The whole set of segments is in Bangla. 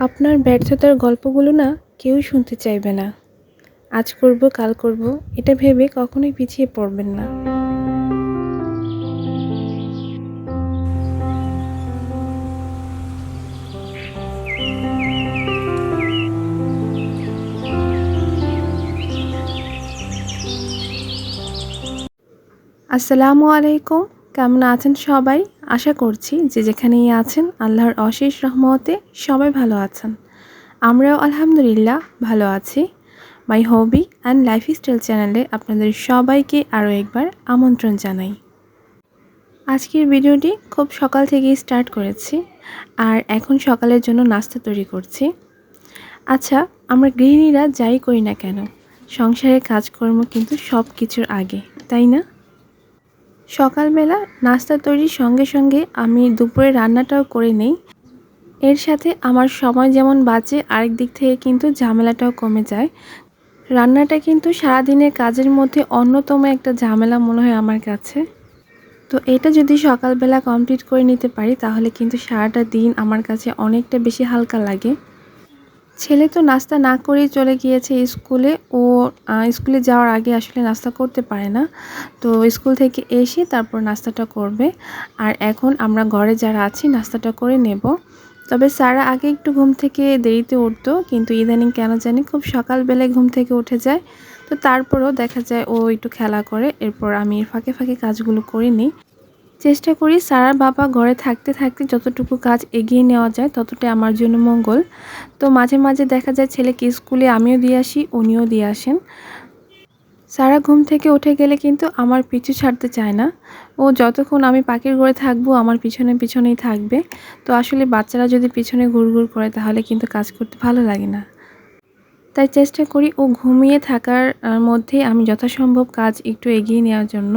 আপনার ব্যর্থতার গল্পগুলো না কেউ শুনতে চাইবে না। আজ করব, কাল করব, এটা ভেবে কখনোই পিছিয়ে পড়বেন না। আসসালামু আলাইকুম। কেমন আছেন সবাই? আশা করছি যে যেখানেই আছেন, আল্লাহর অশেষ রহমতে সবাই ভালো আছেন। আমরাও আলহামদুলিল্লাহ ভালো আছি। মাই হবি অ্যান্ড লাইফস্টাইল চ্যানেলে আপনাদের সবাইকে আরও একবার আমন্ত্রণ জানাই। আজকের ভিডিওটি খুব সকাল থেকেই স্টার্ট করেছি আর এখন সকালের জন্য নাস্তা তৈরি করছি। আচ্ছা আমরা গৃহিণীরা যাই করি না কেন? সংসারের কাজকর্ম কিন্তু সব কিছুর আগে, তাই না? সকালবেলা নাস্তা তৈরির সঙ্গে সঙ্গে আমি দুপুরে রান্নাটাও করে নেই। এর সাথে আমার সময় যেমন বাঁচে, আরেক দিক থেকে কিন্তু ঝামেলাটাও কমে যায়। রান্নাটা কিন্তু সারাদিনের কাজের মধ্যে অন্যতম একটা ঝামেলা মনে হয় আমার কাছে। তো এটা যদি সকালবেলা কমপ্লিট করে নিতে পারি, তাহলে কিন্তু সারাটা দিন আমার কাছে অনেকটা বেশি হালকা লাগে। ছেলে তো নাস্তা না করেই চলে গিয়েছে স্কুলে। ও স্কুলে যাওয়ার আগে আসলে নাস্তা করতে পারে না। তো স্কুল থেকে এসে তারপর নাস্তাটা করবে। আর এখন আমরা ঘরে যারা আছি, নাস্তাটা করে নেব। তবে সারা আগে একটু ঘুম থেকে দেরিতে উঠতো, কিন্তু ইদানিং কেন জানি খুব সকালবেলায় ঘুম থেকে উঠে যায়। তো তারপরেও দেখা যায় ও একটু খেলা করে। এরপর আমি ফাঁকে ফাঁকে কাজগুলো করে নিই। চেষ্টা করি সারার বাবা ঘরে থাকতে থাকতে যতটুকু কাজ এগিয়ে নেওয়া যায়, ততটাই আমার জন্য মঙ্গল। তো মাঝে মাঝে দেখা যায় ছেলেকে স্কুলে আমিও দিয়ে আসি, উনিও দিয়ে আসেন। সারা ঘুম থেকে উঠে গেলে কিন্তু আমার পিছু ছাড়তে চায় না। ও যতক্ষণ আমি পাখির ঘরে থাকব, আমার পিছনে পিছনেই থাকবে। তো আসলে বাচ্চারা যদি পিছনে ঘুরঘুর করে, তাহলে কিন্তু কাজ করতে ভালো লাগে না। তাই চেষ্টা করি ও ঘুমিয়ে থাকার মধ্যে আমি যথাসম্ভব কাজ একটু এগিয়ে নেওয়ার জন্য।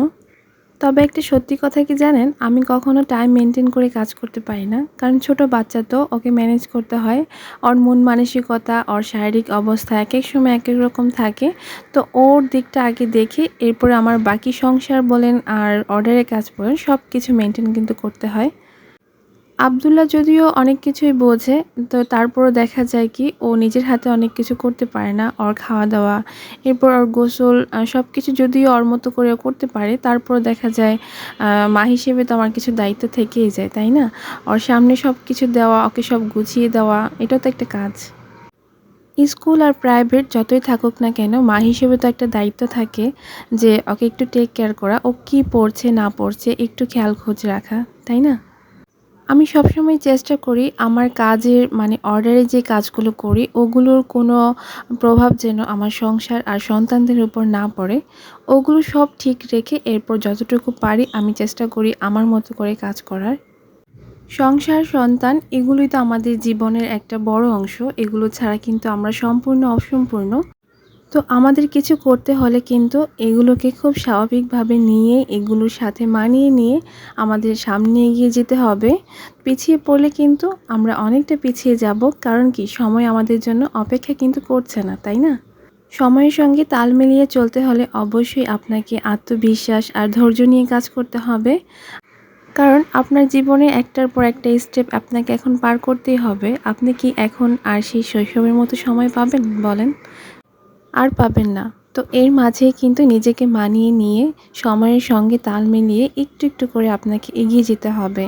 তবে একটি সত্যি কথা কি জানেন? আমি কখনো টাইম মেনটেন করে কাজ করতে পারি না। কারণ ছোট বাচ্চা তো, ওকে ম্যানেজ করতে হয়। ওর মন মানসিকতা, ওর শারীরিক অবস্থা এক এক সময় এক এক রকম থাকে। তো ওর দিকটা আগে দেখে, এরপরে আমার বাকি সংসার বলেন আর অর্ডারের কাজ বলেন সব কিছু মেনটেন কিন্তু করতে হয়। আবদুল্লাহ যদিও অনেক কিছুই বোঝে, তো তারপরও দেখা যায় কি ও নিজের হাতে অনেক কিছু করতে পারে না। ওর খাওয়া দাওয়া এরপর ওর গোসল সব কিছু যদিও ওর মতো করে করতে পারে, তারপরও দেখা যায় মা হিসেবে তো আমার কিছু দায়িত্ব থেকেই যায়, তাই না? ওর সামনে সব কিছু দেওয়া, ওকে সব গুছিয়ে দেওয়া, এটাও তো একটা কাজ। স্কুল আর প্রাইভেট যতই থাকুক না কেন, মা হিসেবে তো একটা দায়িত্ব থাকে যে ওকে একটু টেক কেয়ার করা, ও কী পড়ছে, না পড়ছে, একটু খেয়াল খোঁজ রাখা, তাই না? আমি সবসময় চেষ্টা করি আমার কাজের মানে অর্ডারে যে কাজগুলো করি, ওগুলোর কোনো প্রভাব যেন আমার সংসার আর সন্তানদের উপর না পড়ে। ওগুলো সব ঠিক রেখে এরপর যতটুকু পারি আমি চেষ্টা করি আমার মতো করে কাজ করার। সংসার, সন্তান এগুলোই তো আমাদের জীবনের একটা বড় অংশ। এগুলো ছাড়া কিন্তু আমরা সম্পূর্ণ অসম্পূর্ণ। তো আমাদের কিছু করতে হলে কিন্তু এগুলোকে খুব স্বাভাবিকভাবে নিয়ে, এগুলোর সাথে মানিয়ে নিয়ে আমাদের সামনে এগিয়ে যেতে হবে। পিছিয়ে পড়লে কিন্তু আমরা অনেকটা পিছিয়ে যাব, কারণ কি? সময় আমাদের জন্য অপেক্ষা কিন্তু করছে না, তাই না? সময়ের সঙ্গে তাল মিলিয়ে চলতে হলে অবশ্যই আপনাকে আত্মবিশ্বাস আর ধৈর্য নিয়ে কাজ করতে হবে। কারণ আপনার জীবনে একটার পর একটা স্টেপ আপনাকে এখন পার করতেই হবে। আপনি কি এখন আর সেই শৈশবের মতো সময় পাবেন, বলেন? আর পাবেন না। তো এর মাঝে কিন্তু নিজেকে মানিয়ে নিয়ে সময়ের সঙ্গে তাল মিলিয়ে একটু একটু করে আপনাকে এগিয়ে যেতে হবে।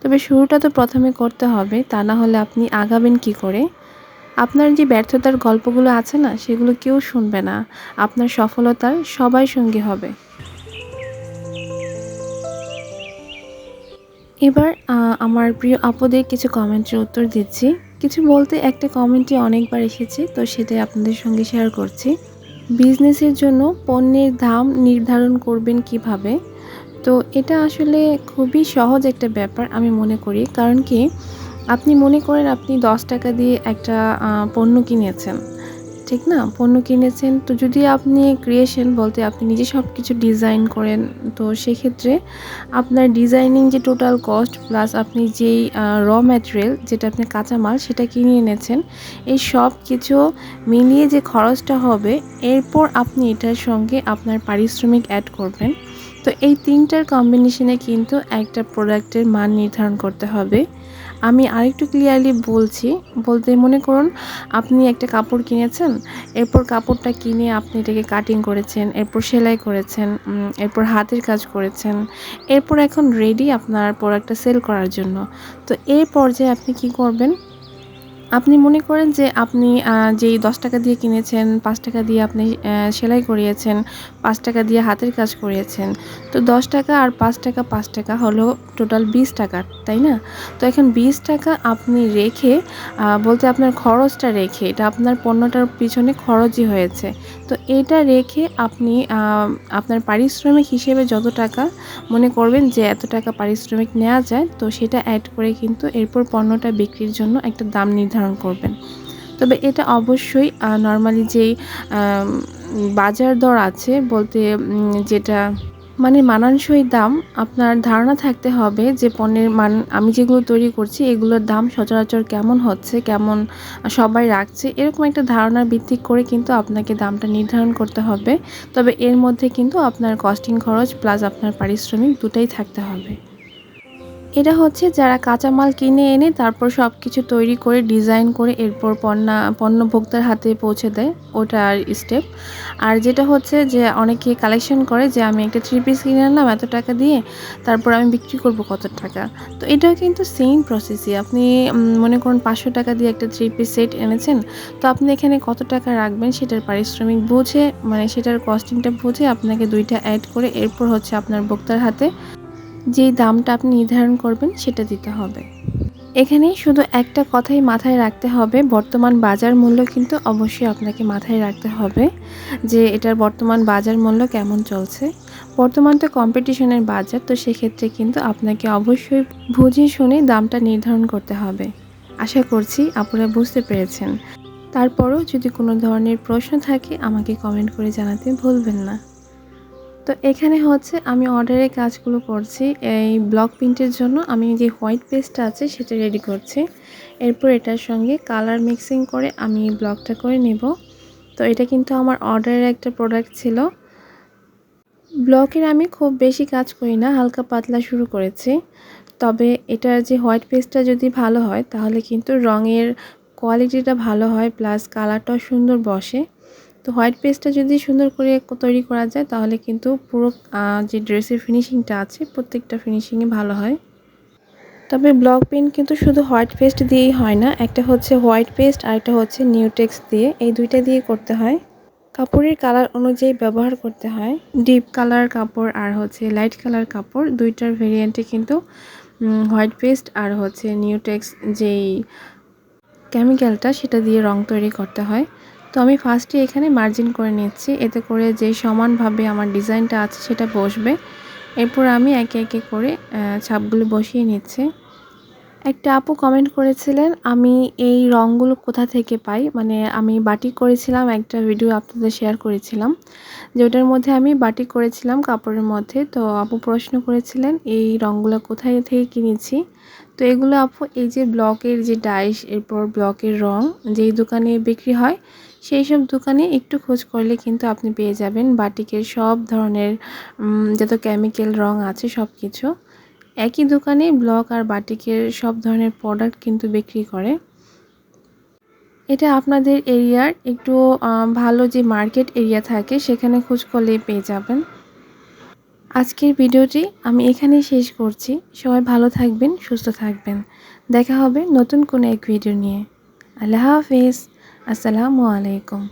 তবে শুরুটা তো প্রথমে করতে হবে, তা না হলে আপনি আগাবেন কি করে? আপনার যে ব্যর্থতার গল্পগুলো আছে না, সেগুলো কেউ শুনবে না। আপনার সফলতার সবাই সঙ্গী হবে। এবার আমার প্রিয় আপুদের কিছু কমেন্টের উত্তর দিচ্ছি। কিছু বলতে একটা কমেন্টে অনেকবার এসেছে, তো সেটাই আপনাদের সঙ্গে শেয়ার করছি। বিজনেসের জন্য পণ্যের দাম নির্ধারণ করবেন কীভাবে? তো এটা আসলে খুবই সহজ একটা ব্যাপার আমি মনে করি, কারণ কি আপনি মনে করেন আপনি দশ টাকা দিয়ে একটা পণ্য কিনেছেন। ঠিক না? পণ্য কিনেছেন। তো যদি আপনি ক্রিয়েশন বলতে আপনি নিজে সব কিছু ডিজাইন করেন, তো সেক্ষেত্রে আপনার ডিজাইনিং যে টোটাল কস্ট প্লাস আপনি যেই র ম্যাটেরিয়াল যেটা আপনি কাঁচামাল সেটা কিনে এনেছেন, এই সব কিছু মিলিয়ে যে খরচটা হবে, এরপর আপনি এটার সঙ্গে আপনার পারিশ্রমিক অ্যাড করবেন। তো এই তিনটার কম্বিনেশনে কিন্তু একটা প্রোডাক্টের মান নির্ধারণ করতে হবে। আমি আরেকটু ক্লিয়ারলি বলছি, বলতে মনে করুন আপনি একটা কাপড় কিনেছেন, এরপর কাপড়টা কিনে আপনি এটাকে কাটিং করেছেন, এরপর সেলাই করেছেন এরপর হাতের কাজ করেছেন, এরপর এখন রেডি আপনার পর একটা সেল করার জন্য। তো এই পর্যায়ে আপনি কি করবেন? আপনি মনে করেন যে আপনি যেই দশ টাকা দিয়ে কিনেছেন, পাঁচ টাকা দিয়ে আপনি সেলাই করিয়েছেন, পাঁচ টাকা দিয়ে হাতের কাজ করিয়েছেন, তো দশ টাকা আর পাঁচ টাকা পাঁচ টাকা হলো টোটাল বিশ টাকা, তাই না? তো এখন বিশ টাকা আপনি রেখে বলতে আপনার খরচটা রেখে, এটা আপনার পণ্যটার পিছনে খরচই হয়েছে। তো এটা রেখে আপনি আপনার পারিশ্রমিক হিসেবে যত টাকা মনে করবেন যে এত টাকা পারিশ্রমিক নেওয়া যায়, তো সেটা অ্যাড করে কিন্তু এরপর পণ্যটা বিক্রির জন্য একটা দাম নির্ধারণ করবেন। তবে এটা অবশ্যই নর্মালি যেই বাজার দর আছে বলতে যেটা মানে মানানসই দাম আপনার ধারণা থাকতে হবে যে পণ্যের মান, আমি যেগুলো তৈরি করছি, এগুলোর দাম সচরাচর কেমন হচ্ছে, কেমন সবাই রাখছে, এরকম একটা ধারণার ভিত্তি করে কিন্তু আপনাকে দামটা নির্ধারণ করতে হবে। তবে এর মধ্যে কিন্তু আপনার কস্টিং খরচ প্লাস আপনার পারিশ্রমিক দুটাই থাকতে হবে। এটা হচ্ছে যারা কাঁচামাল কিনে এনে তারপর সব কিছু তৈরি করে, ডিজাইন করে এরপর পণ্যা পণ্য ভোক্তার হাতে পৌঁছে দেয় ওটা আর স্টেপ আর যেটা হচ্ছে যে অনেকে কালেকশন করে যে আমি একটা থ্রি পিস কিনে আনলাম এত টাকা দিয়ে, তারপর আমি বিক্রি করব কত টাকা? তো এটাও কিন্তু সেম প্রসেসই আপনি মনে করুন পাঁচশো টাকা দিয়ে একটা থ্রি পিস সেট এনেছেন, তো আপনি এখানে কত টাকা রাখবেন সেটার পারিশ্রমিক বুঝে মানে সেটার কস্টিংটা বুঝে আপনাকে দুইটা অ্যাড করে এরপর হচ্ছে আপনার ভোক্তার হাতে যেই দামটা আপনি নির্ধারণ করবেন সেটা দিতে হবে। এখানে শুধু একটা কথাই মাথায় রাখতে হবে, বর্তমান বাজার মূল্য কিন্তু অবশ্যই আপনাকে মাথায় রাখতে হবে যে এটার বর্তমান বাজার মূল্য কেমন চলছে। বর্তমান তো কম্পিটিশনের বাজার, তো সেক্ষেত্রে কিন্তু আপনাকে অবশ্যই বুঝে শুনে দামটা নির্ধারণ করতে হবে। আশা করছি আপনারা বুঝতে পেরেছেন। তারপরও যদি কোনো ধরনের প্রশ্ন থাকে, আমাকে কমেন্ট করে জানাতে ভুলবেন না। তো এখানে হচ্ছে আমি অর্ডারের কাজগুলো করছি। এই ব্লক প্রিন্টের জন্য আমি যে হোয়াইট পেস্টটা আছে সেটা রেডি করছি। এরপর এটার সঙ্গে কালার মিক্সিং করে আমি ব্লকটা করে নেব। তো এটা কিন্তু আমার অর্ডারের একটা প্রোডাক্ট ছিল। ব্লকের আমি খুব বেশি কাজ করি না, হালকা পাতলা শুরু করেছি। তবে এটার যে হোয়াইট পেস্টটা যদি ভালো হয়, তাহলে কিন্তু রঙের কোয়ালিটিটা ভালো হয় প্লাস কালারটাও সুন্দর বসে। তো হোয়াইট পেস্টটা যদি সুন্দর করে তৈরি করা যায়, তাহলে কিন্তু পুরো যে ড্রেসের ফিনিশিংটা আছে, প্রত্যেকটা ফিনিশিংয়ে ভালো হয়। তবে ব্লক পেন কিন্তু শুধু হোয়াইট পেস্ট দিয়েই হয় না, একটা হচ্ছে হোয়াইট পেস্ট আর একটা হচ্ছে নিউটেক্স দিয়ে। এই দুইটা দিয়ে করতে হয়। কাপড়ের কালার অনুযায়ী ব্যবহার করতে হয়। ডিপ কালার কাপড় আর হচ্ছে লাইট কালার কাপড়, দুইটার ভেরিয়েন্টে কিন্তু হোয়াইট পেস্ট আর হচ্ছে নিউটেক্স যেই কেমিক্যালটা, সেটা দিয়ে রং তৈরি করতে হয়। তো আমি ফার্স্টে এখানে মার্জিন করে নিচ্ছি। এতে করে যে সমানভাবে আমার ডিজাইনটা আছে সেটা বসবে। এরপর আমি একে একে করে ছাপগুলো বসিয়ে নিচ্ছি। একটা আপু কমেন্ট করেছিলেন, আমি এই রঙগুলো কোথা থেকে পাই? মানে আমি বাটিক করেছিলাম, একটা ভিডিও আপনাদের শেয়ার করেছিলাম, যে ওটার মধ্যে আমি বাটিক করেছিলাম কাপড়ের মধ্যে। তো আপু প্রশ্ন করেছিলেন, এই রঙগুলো কোথায় থেকে কিনেছি? তো এগুলো আপু এই যে ব্লকের যে ডাইস এরপর ব্লকের রং, যেই দোকানে বিক্রি হয় সেই সব দোকানে একটু খোঁজ করলে কিন্তু আপনি পেয়ে যাবেন বাটিকের সব ধরনের যত কেমিক্যাল রং আছে সব কিছু একই দোকানে ব্লক আর বাটিকের সব ধরনের প্রোডাক্ট কিন্তু বিক্রি করে। এটা আপনাদের এরিয়ার একটু ভালো যে মার্কেট এরিয়া থাকে সেখানে খোঁজ করলেই পেয়ে যাবেন। আজকের ভিডিওটি আমি এখানেই শেষ করছি। সবাই ভালো থাকবেন, সুস্থ থাকবেন। দেখা হবে নতুন কোনো এক ভিডিও নিয়ে। আল্লাহ হাফিজ। আসসালামু আলাইকুম।